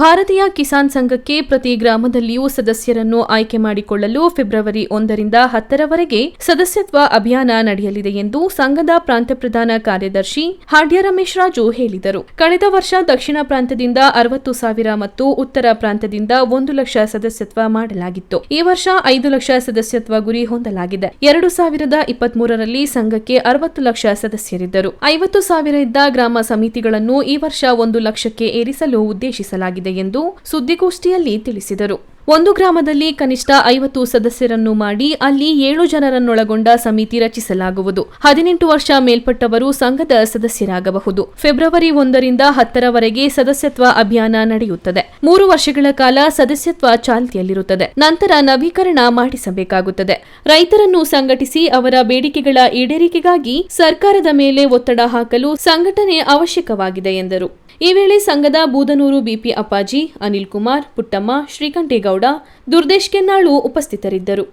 ಭಾರತೀಯ ಕಿಸಾನ್ ಸಂಘಕ್ಕೆ ಪ್ರತಿ ಗ್ರಾಮದಲ್ಲಿಯೂ ಸದಸ್ಯರನ್ನು ಆಯ್ಕೆ ಮಾಡಿಕೊಳ್ಳಲು ಫೆಬ್ರವರಿ ಒಂದರಿಂದ ಹತ್ತರವರೆಗೆ ಸದಸ್ಯತ್ವ ಅಭಿಯಾನ ನಡೆಯಲಿದೆ ಎಂದು ಸಂಘದ ಪ್ರಾಂತ ಪ್ರಧಾನ ಕಾರ್ಯದರ್ಶಿ ಹಾಡ್ಯ ರಮೇಶ್ ರಾಜು ಹೇಳಿದರು. ಕಳೆದ ವರ್ಷ ದಕ್ಷಿಣ ಪ್ರಾಂತದಿಂದ ಅರವತ್ತು ಸಾವಿರ ಮತ್ತು ಉತ್ತರ ಪ್ರಾಂತದಿಂದ ಒಂದು ಲಕ್ಷ ಸದಸ್ಯತ್ವ ಮಾಡಲಾಗಿತ್ತು. ಈ ವರ್ಷ ಐದು ಲಕ್ಷ ಸದಸ್ಯತ್ವ ಗುರಿ ಹೊಂದಲಾಗಿದೆ. ಎರಡು ಸಾವಿರದ ಇಪ್ಪತ್ಮೂರರಲ್ಲಿ ಸಂಘಕ್ಕೆ ಅರವತ್ತು ಲಕ್ಷ ಸದಸ್ಯರಿದ್ದರು. ಐವತ್ತು ಸಾವಿರ ಇದ್ದ ಗ್ರಾಮ ಸಮಿತಿಗಳನ್ನು ಈ ವರ್ಷ ಒಂದು ಲಕ್ಷಕ್ಕೆ ಏರಿಸಲು ಉದ್ದೇಶಿಸಲಾಗಿದೆ. ಎಂದು ಸುದ್ದಿಗೋಷ್ಠಿಯಲ್ಲಿ ತಿಳಿಸಿದರು. ಒಂದು ಗ್ರಾಮದಲ್ಲಿ ಕನಿಷ್ಠ ಐವತ್ತು ಸದಸ್ಯರನ್ನು ಮಾಡಿ ಅಲ್ಲಿ ಏಳು ಜನರನ್ನೊಳಗೊಂಡ ಸಮಿತಿ ರಚಿಸಲಾಗುವುದು. ಹದಿನೆಂಟು ವರ್ಷ ಮೇಲ್ಪಟ್ಟವರು ಸಂಘದ ಸದಸ್ಯರಾಗಬಹುದು. ಫೆಬ್ರವರಿ ಒಂದರಿಂದ ಹತ್ತರವರೆಗೆ ಸದಸ್ಯತ್ವ ಅಭಿಯಾನ ನಡೆಯುತ್ತದೆ. ಮೂರು ವರ್ಷಗಳ ಕಾಲ ಸದಸ್ಯತ್ವ ಚಾಲ್ತಿಯಲ್ಲಿರುತ್ತದೆ. ನಂತರ ನವೀಕರಣ ಮಾಡಿಸಬೇಕಾಗುತ್ತದೆ. ರೈತರನ್ನು ಸಂಘಟಿಸಿ ಅವರ ಬೇಡಿಕೆಗಳ ಈಡೇರಿಕೆಗಾಗಿ ಸರ್ಕಾರದ ಮೇಲೆ ಒತ್ತಡ ಹಾಕಲು ಸಂಘಟನೆ ಅವಶ್ಯಕವಾಗಿದೆ ಎಂದರು. ಈ ವೇಳೆ ಸಂಘದ ಬೂದನೂರು ಬಿಪಿ ಅಪ್ಪಾಜಿ ಅನಿಲ್ ಕುಮಾರ್ ಪುಟ್ಟಮ್ಮ ಶ್ರೀಕಂಠೇಗೌಡ ದುರ್ದೇಶ್ ಕೆನ್ನಾಳು ಉಪಸ್ಥಿತರಿದ್ದರು.